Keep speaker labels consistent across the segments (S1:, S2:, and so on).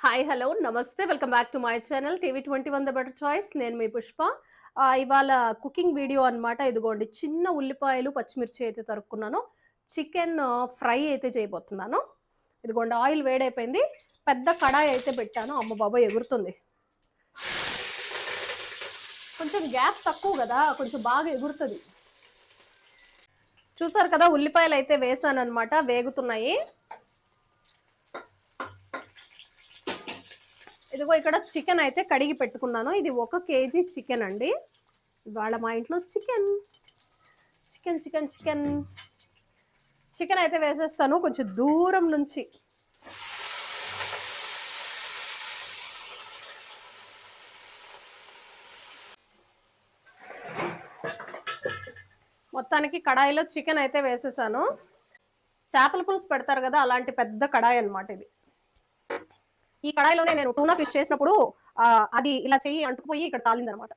S1: Hi hello నమస్తే welcome back to my channel TV twenty one the better choice నేను మీ పుష్ప. ఇవాళ cooking video అన్నమాట. ఇదిగోండి చిన్న ఉల్లిపాయలు పచ్చిమిర్చి అయితే తరుక్కున్నాను. చికెన్ ఫ్రై అయితే చేయబోతున్నాను. ఇదిగోండి ఆయిల్ వేడైపోయింది. పెద్ద కడాయి అయితే పెట్టాను. అమ్మ బాబా ఎగురుతుంది. కొంచెం గ్యాప్ తక్కువ కదా కొంచెం బాగా ఎగురుతుంది. చూసారు కదా ఉల్లిపాయలు అయితే వేసాను అనమాట వేగుతున్నాయి. ఇదిగో ఇక్కడ చికెన్ అయితే కడిగి పెట్టుకున్నాను. ఇది ఒక కేజీ చికెన్ అండి. ఇవాళ మా ఇంట్లో chicken. Chicken chicken chicken. Chicken అయితే వేసేస్తాను. కొంచెం దూరం నుంచి. మొత్తానికి కడాయిలో చికెన్ అయితే వేసేసాను. చేపల పులుసు పెడతారు కదా అలాంటి పెద్ద కడాయి అనమాట ఇది. ఈ కడాయిలోనే నేను టూనా ఫిష్ చేసినప్పుడు అది ఇలా చెయ్యి అంటుకుపోయి ఇక్కడ కాలింది అనమాట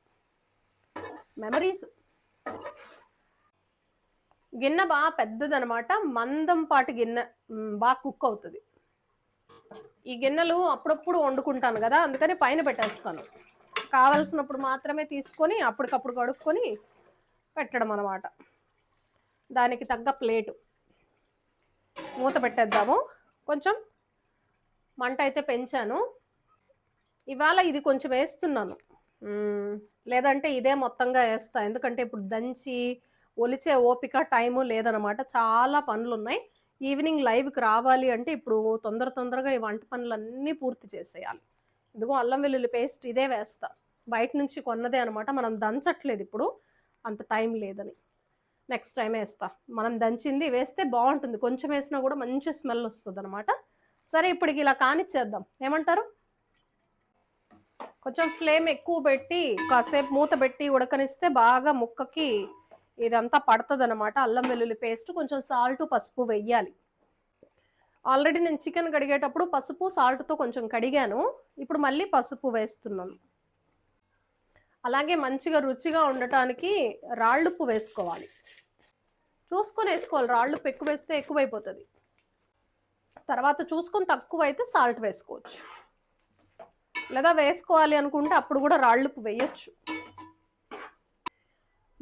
S1: మెమరీస్ గిన్నె బాగా పెద్దదనమాట. మందం పాటు గిన్నె బాగా కుక్ అవుతుంది. ఈ గిన్నెలు అప్పుడప్పుడు వండుకుంటాను కదా అందుకని పైన పెట్టేస్తాను. కావలసినప్పుడు మాత్రమే తీసుకొని అప్పటికప్పుడు కడుక్కొని పెట్టడం అనమాట. దానికి తగ్గ ప్లేటు. మూత పెట్టేద్దాము. కొంచెం మంట అయితే పెంచాను. ఇవాళ ఇది కొంచెం వేస్తున్నాను. లేదంటే ఇదే మొత్తంగా వేస్తా. ఎందుకంటే ఇప్పుడు దంచి ఒలిచే ఓపిక టైము లేదనమాట చాలా పనులు ఉన్నాయి ఈవినింగ్ లైవ్కి రావాలి అంటే ఇప్పుడు తొందర తొందరగా ఈ వంట పనులన్నీ పూర్తి చేసేయాలి. ఇదిగో అల్లం వెల్లుల్లి పేస్ట్ ఇదే వేస్తా. బయట నుంచి కొన్నదే అనమాట మనం దంచట్లేదు ఇప్పుడు. అంత టైం లేదని. నెక్స్ట్ టైం వేస్తా. మనం దంచింది వేస్తే బాగుంటుంది. కొంచెం వేసినా కూడా మంచి స్మెల్ వస్తుంది అనమాట సరే ఇప్పటికి ఇలా కానిచ్చేద్దాం. ఏమంటారు? కొంచెం ఫ్లేమ్ ఎక్కువ పెట్టి కాసేపు మూత పెట్టి ఉడకనిస్తే బాగా ముక్కకి ఇదంతా పడుతుంది అనమాట అల్లం వెల్లుల్లి పేస్ట్ కొంచెం సాల్ట్ పసుపు వెయ్యాలి ఆల్రెడీ నేను చికెన్ కడిగేటప్పుడు పసుపు సాల్ట్తో కొంచెం కడిగాను. ఇప్పుడు మళ్ళీ పసుపు వేస్తున్నాను. అలాగే మంచిగా రుచిగా ఉండటానికి రాళ్ళుప్పు వేసుకోవాలి. చూసుకొని వేసుకోవాలి. రాళ్ళుప్పు ఎక్కువ వేస్తే ఎక్కువైపోతుంది. తర్వాత చూసుకొని తక్కువ అయితే సాల్ట్ వేసుకోవచ్చు. లేదా వేసుకోవాలి అనుకుంటే అప్పుడు కూడా రాళ్ళు వేయచ్చు.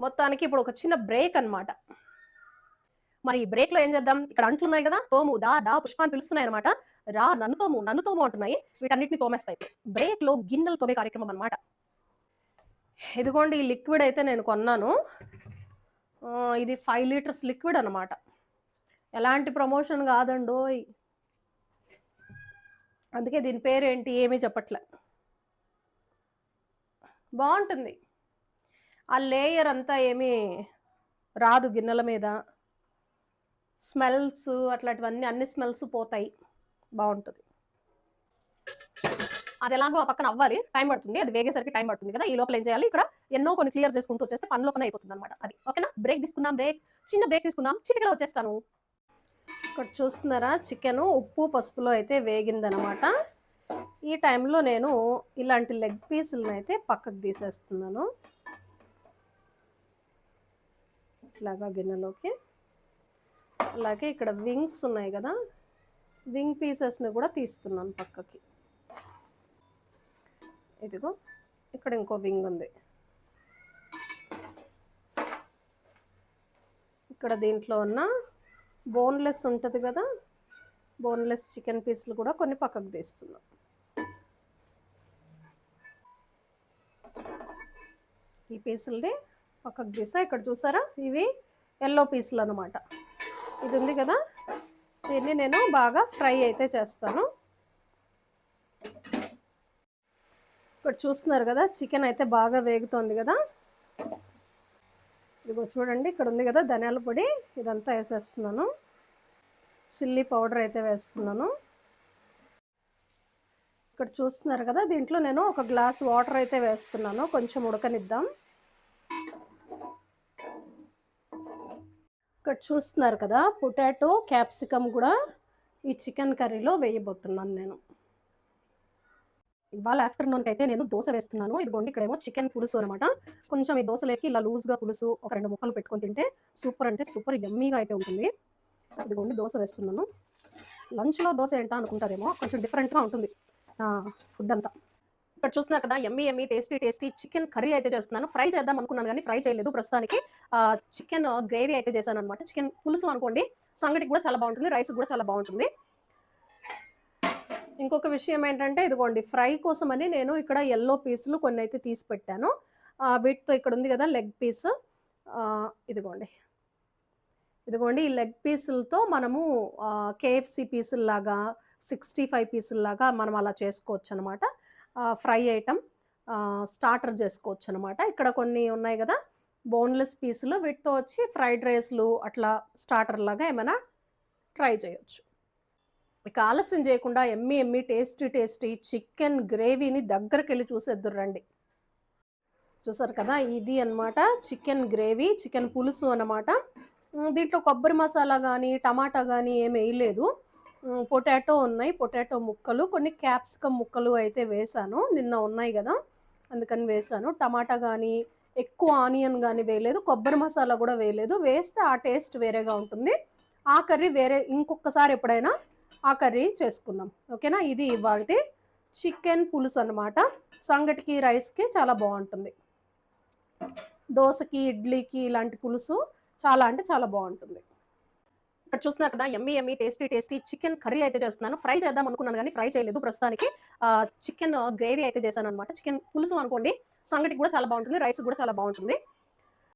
S1: మొత్తానికి ఇప్పుడు ఒక చిన్న బ్రేక్ అనమాట మరి ఈ బ్రేక్లో ఏం చేద్దాం? ఇక్కడ అంట్లున్నాయి కదా? తోము దా దా పుష్పాన్ని పిలుస్తున్నాయి అనమాట రా నన్ను తోము నన్ను తోము అంటున్నాయి. వీటన్నిటిని తోమేస్తాయి. బ్రేక్లో గిన్నెలు తోమే కార్యక్రమం అనమాట ఇదిగోండి ఈ లిక్విడ్ అయితే నేను కొన్నాను. ఇది ఫైవ్ లీటర్స్ లిక్విడ్ అన్నమాట. ఎలాంటి ప్రమోషన్ కాదండోయ్. అందుకే దీని పేరేంటి ఏమీ చెప్పట్లే. బాగుంటుంది. ఆ లేయర్ అంతా ఏమీ రాదు గిన్నెల మీద. స్మెల్స్ అట్లాంటివన్నీ అన్ని స్మెల్స్ పోతాయి. బాగుంటుంది. అది ఎలాగో ఆ పక్కన అవ్వాలి. టైం పడుతుంది. అది వేగేసరికి టైం పడుతుంది కదా. ఈ లోపల ఏం చేయాలి? ఇక్కడ ఎన్నో కొన్ని క్లియర్ చేసుకుంటూ వచ్చేస్తే పని లోపల అయిపోతుంది అనమాట అది. ఓకేనా? బ్రేక్ తీసుకుందాం బ్రేక్. చిన్న బ్రేక్ తీసుకుందాం. చిటికలో వచ్చేస్తాను. ఇక్కడ చూస్తున్నారా? చికెను ఉప్పు పసుపులో అయితే వేగిందనమాట. ఈ టైంలో నేను ఇలాంటి లెగ్ పీసులను అయితే పక్కకు తీసేస్తున్నాను. ఇలాగా గిన్నెలోకి. అలాగే ఇక్కడ వింగ్స్ ఉన్నాయి కదా? వింగ్ పీసెస్ని కూడా తీస్తున్నాను పక్కకి. ఇదిగో ఇక్కడ ఇంకో వింగ్ ఉంది. ఇక్కడ దీంట్లో ఉన్న బోన్లెస్ ఉంటుంది కదా? బోన్లెస్ చికెన్ పీసులు కూడా కొన్ని పక్కకు తీస్తున్నాం. ఈ పీసులది పక్కకు తీసా ఇక్కడ చూసారా? ఇవి ఎల్లో పీసులు అనమాట ఇది ఉంది కదా? దీన్ని నేను బాగా ఫ్రై అయితే చేస్తాను. ఇక్కడ చూస్తున్నారు కదా? చికెన్ అయితే బాగా వేగుతోంది కదా? ఇదిగో చూడండి ఇక్కడ ఉంది కదా ధనియాల పొడి ఇదంతా వేసేస్తున్నాను. చిల్లీ పౌడర్ అయితే వేస్తున్నాను. ఇక్కడ చూస్తున్నారు కదా దీంట్లో నేను ఒక గ్లాస్ వాటర్ అయితే వేస్తున్నాను కొంచెం ఉడకనిద్దాం. ఇక్కడ చూస్తున్నారు కదా పొటాటో క్యాప్సికమ్ కూడా ఈ చికెన్ కర్రీలో వేయబోతున్నాను నేను. ఇవాళ ఆఫ్టర్నూన్కి అయితే నేను దోశ వేస్తున్నాను. ఇదిగోండి ఇక్కడేమో చికెన్ పులుసు అనమాట కొంచెం ఈ దోశలోకి ఇలా లూజ్గా పులుసు ఒక రెండు ముక్కలు పెట్టుకొని తింటే సూపర్ అంటే సూపర్ యమ్మీగా అయితే ఉంటుంది. ఇదిగోండి దోశ వేస్తున్నాను. లంచ్లో దోశ ఏంటా అనుకుంటారేమో కొంచెం డిఫరెంట్గా ఉంటుంది. ఫుడ్ అంతా. ఇక్కడ చూస్తున్నారు కదా yummy yummy tasty tasty chicken curry అయితే చేస్తున్నాను. ఫ్రై చేద్దాం అనుకున్నాను కానీ ఫ్రై చేయలేదు ప్రస్తుతానికి. చికెన్ గ్రేవీ uh, అయితే చేశాను అనమాట చికెన్ పులుసు అనుకోండి సంగటికి కూడా చాలా బాగుంటుంది రైస్ కూడా చాలా బాగుంటుంది. ఇంకొక విషయం ఏంటంటే ఇదిగోండి ఫ్రై కోసమని నేను ఇక్కడ ఎల్లో పీసులు కొన్ని అయితే తీసి పెట్టాను. ఆ, వీటితో ఇక్కడ ఉంది కదా లెగ్ పీస్ ఇదిగోండి. ఇదిగోండి ఈ లెగ్ పీసులతో మనము కేఎఫ్సి పీసుల్లాగా సిక్స్టీ ఫైవ్ పీసుల్లాగా మనం అలా చేసుకోవచ్చు అనమాట ఫ్రై ఐటమ్ స్టార్టర్ చేసుకోవచ్చు అనమాట ఇక్కడ కొన్ని ఉన్నాయి కదా బోన్లెస్ పీసులు వీటితో వచ్చి ఫ్రైడ్ రైస్లు అట్లా స్టార్టర్ లాగా ఏమైనా ట్రై చేయొచ్చు. ఇక ఆలస్యం చేయకుండా yummy yummy tasty tasty chicken గ్రేవీని దగ్గరికి వెళ్ళి చూసేద్దురు రండి. చూసారు కదా ఇది అన్నమాట చికెన్ గ్రేవీ చికెన్ పులుసు అనమాట దీంట్లో కొబ్బరి మసాలా కానీ టమాటా కానీ ఏమి వేయలేదు. పొటాటో ఉన్నాయి పొటాటో ముక్కలు కొన్ని క్యాప్సికమ్ ముక్కలు అయితే వేసాను. నిన్న ఉన్నాయి కదా అందుకని వేసాను. టమాటా కానీ ఎక్కువ ఆనియన్ కానీ వేయలేదు కొబ్బరి మసాలా కూడా వేయలేదు. వేస్తే ఆ టేస్ట్ వేరేగా ఉంటుంది. ఆ కర్రీ వేరే ఇంకొకసారి ఎప్పుడైనా ఆ కర్రీ చేసుకుందాం. ఓకేనా? ఇది ఇవాళ చికెన్ పులుసు అనమాట సంగటికి రైస్కి చాలా బాగుంటుంది. దోశకి ఇడ్లీకి ఇలాంటి పులుసు చాలా అంటే చాలా బాగుంటుంది. ఇక్కడ చూస్తున్నారు కదా yummy yummy tasty tasty chicken curry అయితే చేస్తున్నాను. ఫ్రై చేద్దాం అనుకున్నాను కానీ ఫ్రై చేయలేదు ప్రస్తుతానికి. చికెన్ గ్రేవీ అయితే చేశాను అనమాట చికెన్ పులుసు అనుకోండి సంగటికి కూడా చాలా బాగుంటుంది రైస్ కూడా చాలా బాగుంటుంది.